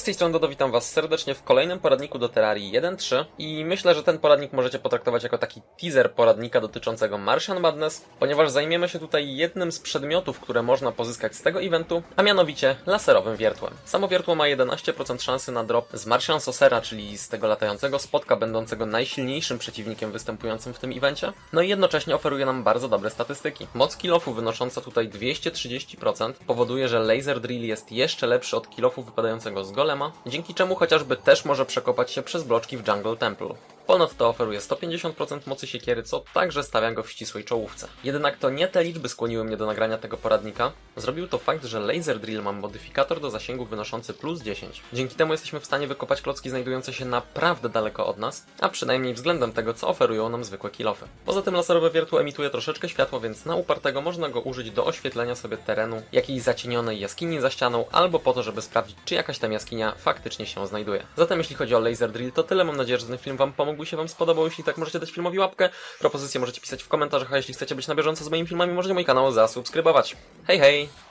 Z tej strony Dodo, witam was serdecznie w kolejnym poradniku do Terrarii 1.3 i myślę, że ten poradnik możecie potraktować jako taki teaser poradnika dotyczącego Martian Madness, ponieważ zajmiemy się tutaj jednym z przedmiotów, które można pozyskać z tego eventu, a mianowicie laserowym wiertłem. Samo wiertło ma 11% szansy na drop z Martian Saucera, czyli z tego latającego spotka będącego najsilniejszym przeciwnikiem występującym w tym evencie, no i jednocześnie oferuje nam bardzo dobre statystyki. Moc kilofu wynosząca tutaj 230% powoduje, że laser drill jest jeszcze lepszy od kilofu wypadającego z golema, dzięki czemu chociażby też może przekopać się przez bloczki w Jungle Temple. Ponadto oferuje 150% mocy siekiery, co także stawia go w ścisłej czołówce. Jednak to nie te liczby skłoniły mnie do nagrania tego poradnika. Zrobił to fakt, że Laser Drill ma modyfikator do zasięgu wynoszący plus 10. Dzięki temu jesteśmy w stanie wykopać klocki znajdujące się naprawdę daleko od nas, a przynajmniej względem tego, co oferują nam zwykłe kilofy. Poza tym laserowe wiertło emituje troszeczkę światła, więc na upartego można go użyć do oświetlenia sobie terenu, jakiejś zacienionej jaskini za ścianą, albo po to, żeby sprawdzić, czy jakaś tam jaskinia faktycznie się znajduje. Zatem jeśli chodzi o Laser Drill, to tyle. Mam nadzieję, że ten film Wam pomógł i się Wam spodobał. Jeśli tak, możecie dać filmowi łapkę. Propozycje możecie pisać w komentarzach, a jeśli chcecie być na bieżąco z moimi filmami, możecie mój kanał zasubskrybować. Hej, hej!